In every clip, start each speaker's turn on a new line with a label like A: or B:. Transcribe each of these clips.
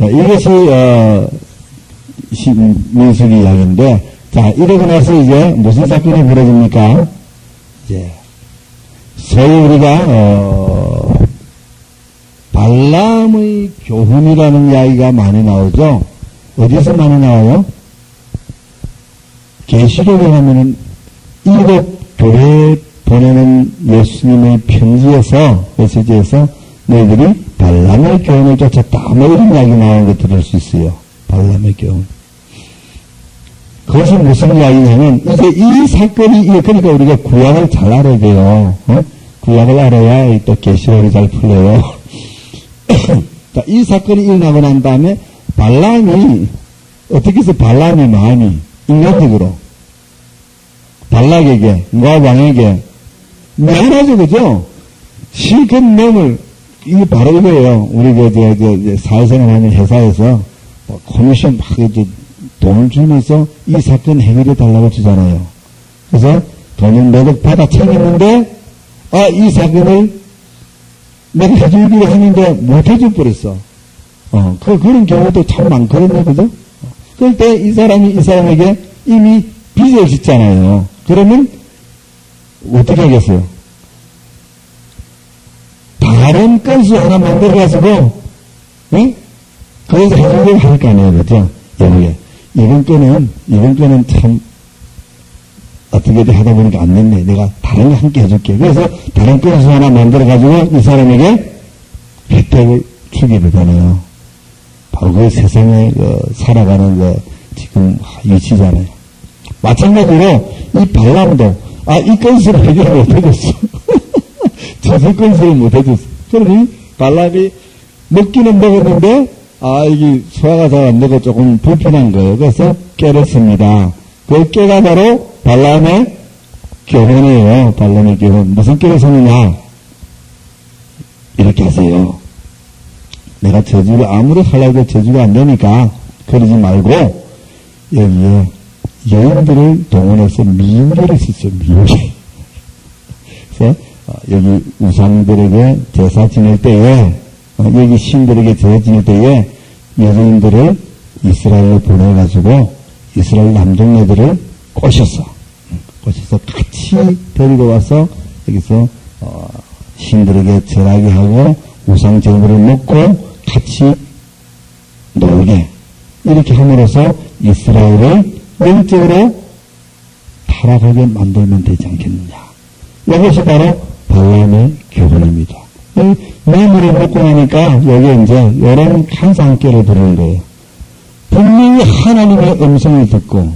A: 자, 이것이, 어, 민수기 이야기인데, 자, 이러고 나서 이제 무슨 사건이 벌어집니까? 이제, 소위 우리가, 어, 발람의 교훈이라는 이야기가 많이 나오죠? 어디서 많이 나와요? 계시록에 하면은 일곱 교회에 보내는 예수님의 편지에서, 메시지에서 너희들이 발람의 교훈을 쫓았다. 뭐 이런 이야기 나오는 거 들을 수 있어요. 발람의 교훈. 그것이 무슨 이야기냐면, 이제 이 사건이, 그러니까 우리가 구약을 잘 알아야 돼요. 어? 구약을 알아야 또 계시록이 잘 풀려요. 자, 이 사건이 일어나고 난 다음에 발람이, 어떻게 해서 발람의 마음이 인간적으로 발락에게, 모압 왕에게 미안하죠, 그죠? 실컷 놈을, 이게 바로 이거예요. 우리 그, 저, 저, 저, 사회생활 하는 회사에서 뭐 커미션 막 이제 돈을 주면서 이 사건 해결해 달라고 주잖아요. 그래서 돈을 매덕 받아 챙겼는데, 아, 이 사건을 내가 해주기로 했는데 못 해줄 뻔했어. 어, 그, 그런 경우도 참 많거든요, 그죠? 그럴 때 이 사람이 이 사람에게 이미 빚을 짓잖아요. 그러면 어떻게 하겠어요? 건수 하나 만들어가지고, 응? 그래서 해주려고 할거 아니에요, 그죠? 여기에. 이번 거는, 이번 거는 참, 어떻게든 하다 보니까 안 됐네. 내가 다른 거 함께 해줄게. 그래서 다른 건수 하나 만들어가지고 이 사람에게 혜택을 되잖아요. 바로 그 세상에 그 살아가는 그 지금 위치잖아요. 마찬가지로 이 발람도 아 이 건수를 해결 못해줬어. 저서 건수를 못해줬어. 그러니 발람이 먹기는 먹었는데 아 이게 소화가 잘 안 되고 조금 불편한 거예요. 그래서 깨렸습니다. 그 깨가 바로 발람의 교훈이에요. 발람의 교훈. 무슨 깨를 썼느냐? 이렇게 하세요. 내가 저주를 아무리 하려고 저주가 안 되니까 그러지 말고 여기에 여인들을 동원해서 미우개를 쓰죠. 미우개. 그래서 어, 여기 우상들에게 제사 지낼 때에 어, 여기 신들에게 제사 지낼 때에 여인들을 이스라엘로 보내가지고 이스라엘 남동네들을 꼬셨어. 꼬셔서 같이 데리고 와서 여기서 어, 신들에게 절하게 하고 우상 제물을 먹고 같이 놀게 이렇게 함으로써 이스라엘을 영적으로 타락하게 만들면 되지 않겠느냐. 이것이 바로 발람의 교훈입니다. 매물을 먹고 나니까 여기 이제 이런 환상계를 부르는 거예요. 분명히 하나님의 음성을 듣고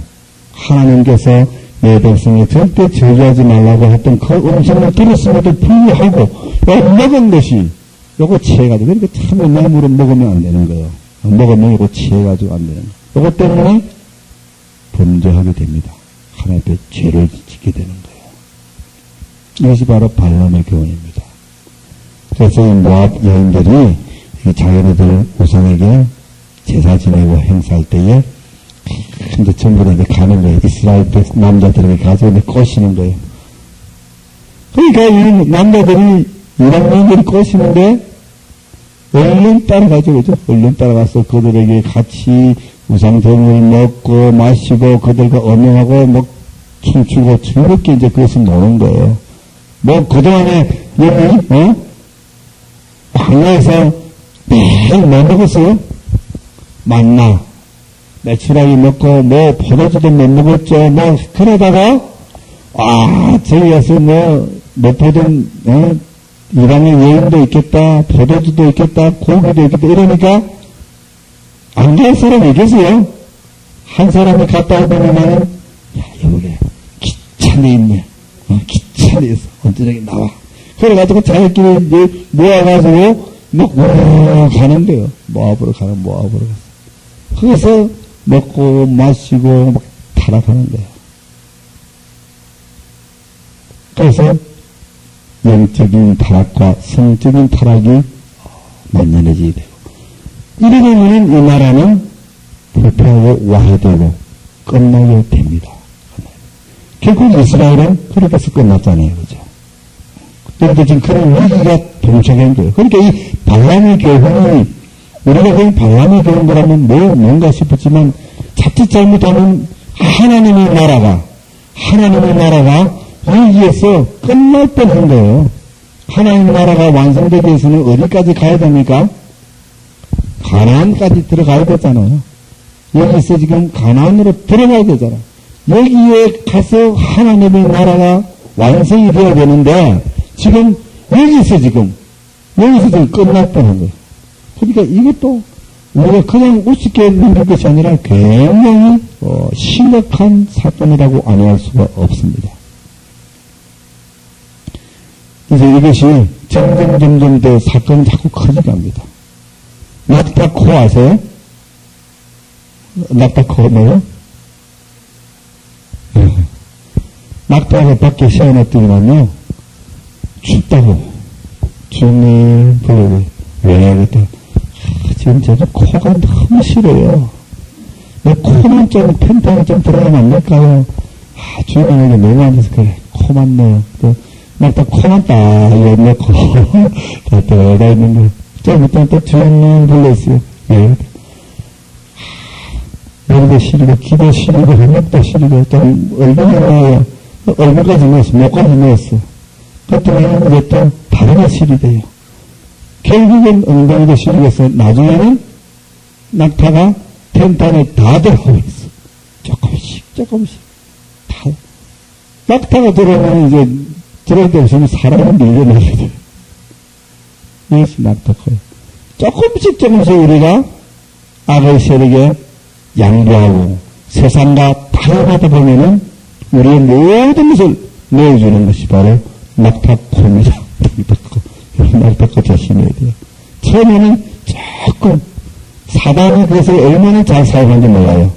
A: 하나님께서 내 백성이 절대 저주하지 말라고 했던 그 음성을 들었음에도 불구하고 먹은 것이 요거 취해가지고 그러니까 참 매물을 먹으면 안 되는 거예요. 먹으면 이거 취해가지고 안 되는. 요것 때문에 범죄하게 됩니다. 하나님 앞에 죄를 짓게 되는 거예요. 이것이 바로 발람의 교훈입니다. 그래서 이 모압 여인들이 자기네들 우상에게 제사 지내고 행사할 때에 근데 전부 다 이제 가는 거예요. 이스라엘 남자들에게 가서 이제 꼬시는 거예요. 그러니까 이 남자들이 이란 여인들이 꼬시는데 얼른 따라가죠, 그죠? 얼른 따라가서 그들에게 같이 우상대을 먹고 마시고 그들과 언명하고 뭐 춤추고 즐겁게 이제 그것을 노는 거예요. 뭐 그동안에 여기 어? 광야에서 매일 뭐 먹었어요? 만나 매출하게 먹고 뭐 포도주도 못 먹었죠. 뭐 그러다가 아 저기 가서 뭐못 보던 어? 이방의 여인도 있겠다, 포도주도 있겠다, 고기도 있겠다 이러니까 안갈 사람이 계세요. 한 사람이 갔다 오면은, 야, 여기 기차내 있네. 어, 기차내 있어. 언제저기 나와. 그래가지고 자기끼리 이제 모아가지고 막, 오, 가는 데요. 모압으로 가는, 모압으로 가서. 거기서 먹고 마시고 막 타락하는 거예요. 그래서 영적인 타락과 성적인 타락이 만연해지게 되고 이러게 되면 이 나라는 불패하고 와해되고 끝나게 됩니다. 결국 이스라엘은 그렇게 끝났잖아요. 그죠? 그런데 지금 그런 위기가 동착한 거예요. 그러니까 이 발람의 교훈이 우리가 그냥 발람이 되는 거라면 뭐, 뭔가 싶었지만, 자칫 잘못하면 하나님의 나라가, 하나님의 나라가 여기에서 끝날 뻔한 거예요. 하나님의 나라가 완성되기 위해서는 어디까지 가야 됩니까? 가나안까지 들어가야 되잖아요. 여기서 지금 가나안으로 들어가야 되잖아. 여기에 가서 하나님의 나라가 완성이 되어야 되는데 지금 여기서 지금 여기서 지금 뻔한 거예요. 그러니까 이것도 우리가 그냥 우습게 넘길 것이 아니라 굉장히 어, 심각한 사건이라고 안할 수가 없습니다. 이제 이것이 점점 점점 더 사건이 자꾸 커져갑니다. 낙타코 아세요? 낙타코 뭐요? 낙타가 밖에 세워놨더니만요 춥다고 주님 불러요. 왜 그랬다. 지금 제가 코가 너무 싫어요. 내 코만 좀, 펜타가 좀 들어가면 안 될까요? 아, 주인에게 너무 앉아서 그래. 코만 넣어. 또, 막딱 코만 딱 넣고, 다 들어가 있는 거. 좀 이따 또 주인님 불렀어요. 왜? 머리도 시리고, 귀도 시리고, 목도 시리고, 좀 얼굴이 넣어요. 얼굴까지 넣었어. 목까지 넣었어. 그랬더니 이제 또 다리가 시리대요. 결국은 엉덩이도 시리겠어. 나중에는 낙타가 텐트 안에 다 들어가고 있어. 조금씩, 조금씩. 다. 낙타가 들어오면 이제, 들어올 때 없으면 사람을 밀려내게 돼. 이것이 낙타커요. 조금씩 조금씩 우리가 악의 세력에 양보하고 세상과 타협하다 보면은 우리의 모든 것을 내어주는 것이 바로 낙타코입니다. 낙타코. 조심해야 돼요. 처음에는 조금 사단이 그것을 얼마나 잘 사용하는지 몰라요.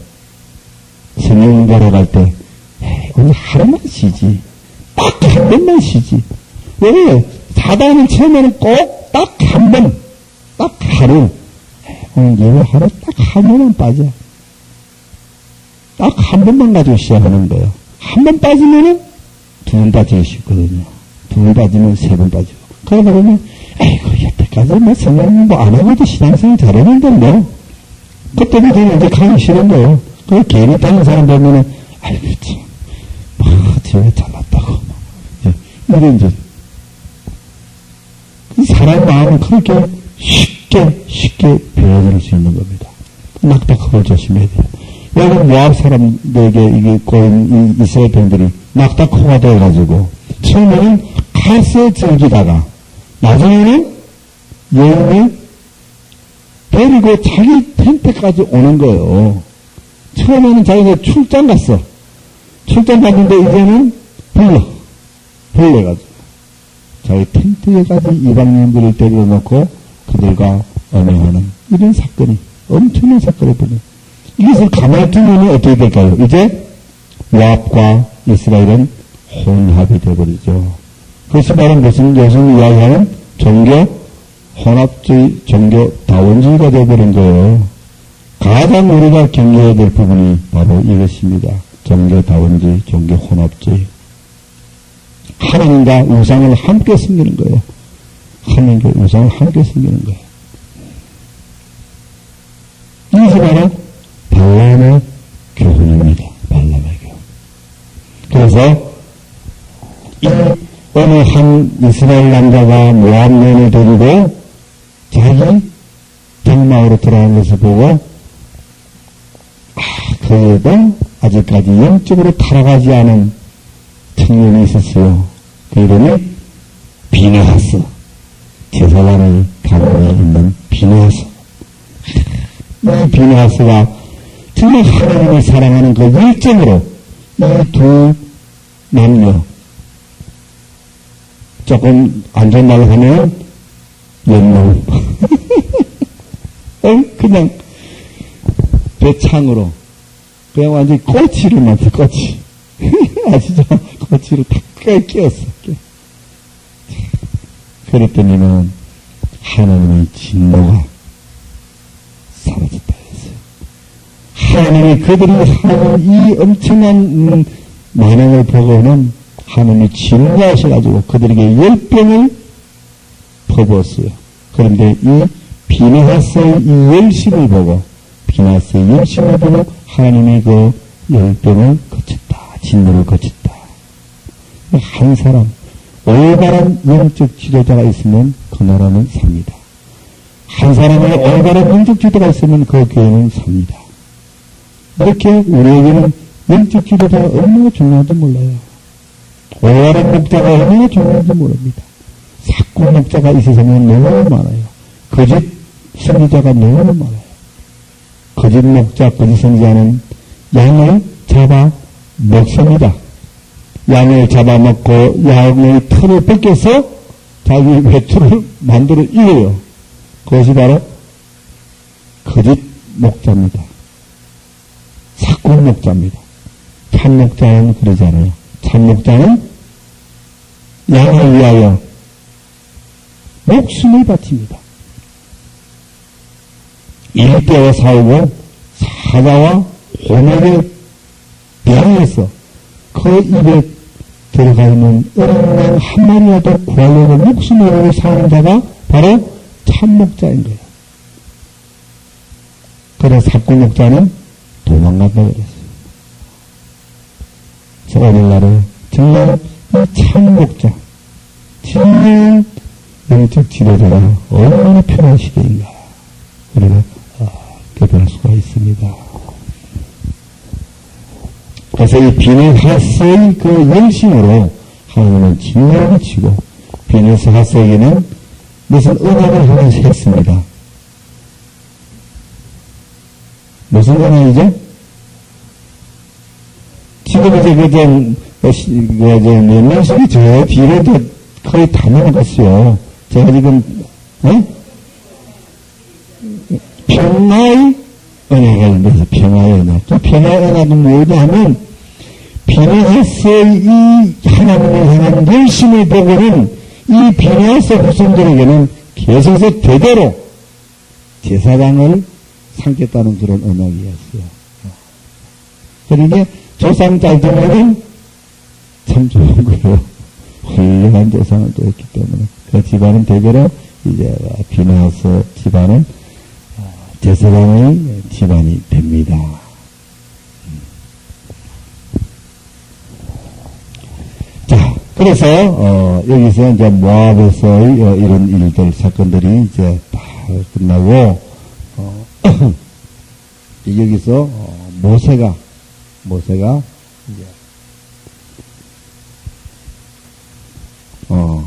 A: 성령 보러 갈 때, 오늘 하루만 쉬지. 딱 한 번만 쉬지. 왜? 사단은 처음에는 꼭 딱 한 번, 딱 하루, 오늘 예배 하루 딱 한 번만 빠져. 딱 한 번만 가지고 시작하는 거예요. 한 번 빠지면은 두 번 빠지고 싶거든요. 두 번 빠지면 세 번 빠지고. 그러다 보면, 에이구, 여태까지 뭐 성령 뭐안 하고도 신앙생활 잘했는데 뭐. 그때부터는 이제 가기 싫은 거예요. 그 괜히 다른 사람 보면은, 아이고, 참, 뭐, 저게 잘났다고. 예, 이런 이제. 그 사람 마음은 그렇게 쉽게, 쉽게 배워질 수 있는 겁니다. 낙타컵을 조심해야 돼요. 여기 모압 사람들에게 이게 꼬인 이스라엘 병들이 낙타 코가 되어가지고, 처음에는 칼세 즐기다가, 나중에는 여인을 데리고 자기 텐트까지 오는 거예요. 처음에는 자기가 출장 갔어. 출장 갔는데 이제는 불러. 불러가지고. 자기 텐트에까지 이방인들을 데려 놓고 그들과 언행하는 이런 사건이 엄청난 사건이 벌어요. 이것을 가만히 두면 어떻게 될까요? 이제 모압과 이스라엘은 혼합이 되어버리죠. 그것이 바로 무슨 요즘 이야기하는 종교 혼합주의, 종교 다원주의가 되어버린 거예요. 가장 우리가 경계해야 될 부분이 바로 이것입니다. 종교 다원주의, 종교 혼합주의. 하나님과 우상을 함께 숨기는 거예요. 하나님과 우상을 함께 숨기는 거예요. 이것이 바로 발람의 교훈입니다. 발람의 교훈. 그래서 이 어느 한 이스라엘 남자가 모압면을 데리고 자기 덕마으로 들어간 것을 보고 아, 그에도 아직까지 영적으로 타락하지 않은 청년이 있었어요. 그 이름이 비네하스. 제사장의 가문에 있는 비네하스. 이 비네하스가 정말 하나님을 사랑하는 그 열정으로 이 두 남녀 조금 안 좋은 말로 하면 연놈 어? 그냥 배창으로 그냥 완전히 꼬치를 만들 꼬치 아시죠? 꼬치를 탁 끼웠어 그랬더니는 하나님의 진노가 사라졌다. 하나님이 그들이 하는 이 엄청난 음, 만행을 보고는 하나님이 진노하셔가지고 그들에게 열병을 퍼부었어요. 그런데 이 비나하스의 이 열심을 보고, 비나하스의 열심을 보고, 하나님의 그 열병을 거쳤다. 진노를 거쳤다. 한 사람, 올바른 영적 지도자가 있으면 그 나라는 삽니다. 한 사람의 올바른 영적 지도가 있으면 그 교회는 삽니다. 이렇게 우리에게는 영적 지도자가 얼마나 중요한지 몰라요. 올바른 목자가 얼마나 중요한지 모릅니다. 사건 목자가 이 세상에 너무 많아요. 거짓 선지자가 너무 많아요. 거짓 목자, 거짓 선지자는 양을 잡아 먹습니다. 양을 잡아먹고 양의 털을 벗겨서 자기 외투를 만들어 입어요. 그것이 바로 거짓 목자입니다. 사건 목자입니다. 참 목자는 그러지 않아요. 참 목자는 양을 위하여 목숨을 바칩니다. 일대와 싸우고 사자와 혼에게 대항해서 그 입에 들어가 있는 어린양 한 마리라도 구하려고 목숨을 걸고 사는 자가 바로 참목자인 거예요. 그래서 사꾼목자는 도망간다 그랬어요. 저 오늘날에 정말 이 참목자, 진정 영적 지도자가 얼마나 필요한 시대인가. 우리가 깨달을 수가 있습니다. 그래서 이 비네스 하스의 그 열심으로 하나님은 진노를 미치고 비네스 하스에게는 무슨 은혜를 하나 했습니다. 무슨 은혜이죠? 지금 이제 그좀 그저 몇명씩이 저 뒤로도 거의 다 넘어갔어요. 제가 지금 어? 평화의 은혜가 있면서 평화의 은혜. 또 평화의 은혜는 뭐냐 하면 비네하스의 이 하나님을 향한 열심을 보고는 이 비네하스 후손들에게는 계속해서 대대로 제사장을 삼겠다는 그런 언어이었어요. 그러니 조상 짤들에는 참 좋은 거예요. 훌륭한 조상을 또 했기 때문에 그 집안은 대대로 이제 비나스 집안은 제사장의 집안이 됩니다. 자, 그래서 어, 여기서 이제 모압에서의 어, 이런 일들 사건들이 이제 다 끝나고 어, 여기서 어, 모세가 모세가 이제 어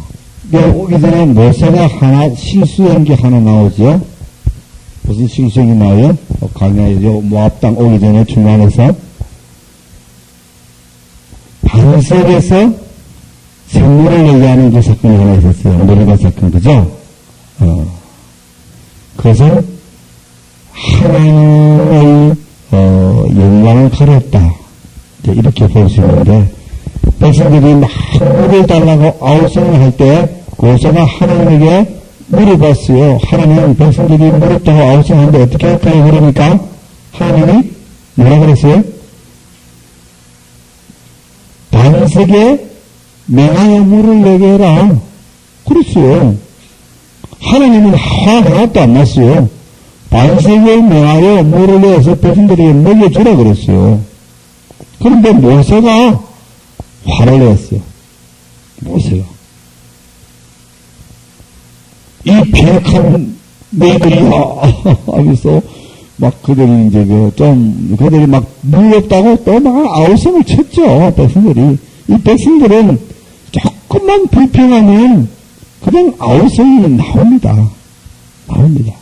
A: 오기 전에 모세가 하나 실수한 게 하나 나오죠. 무슨 실수이 나와요? 어, 강야에 모압 땅 오기 전에 중간에서 반석에서 생물을 얘기하는 그 사건이 하나 있었어요. 노르가 사건, 그죠? 어. 그것은 하나님의 어, 영광을 가렸다. 이렇게 볼 수 있는데, 백성들이 막 물을 달라고 아우성을 할 때, 고사가 하나님에게 물어봤어요. 하나님, 백성들이 물었다고 아우성하는데 어떻게 할까요? 그러니까, 하나님이 뭐라 그랬어요? 반석에 맹하여 물을 내게 해라. 그랬어요. 하나님은 화 하나도 안 났어요. 반석에 맹하여 물을 내서 백성들에게 먹여주라 그랬어요. 그런데 모세가 화를 냈어요. 모세가. 이 비약한 너희들이야 하면서 막 그들이 이제 그 좀 그들이 막 무겁다고 또 막 아우성을 쳤죠 백성들이 이 백성들은 조금만 불평하면 그냥 아우성이 나옵니다 나옵니다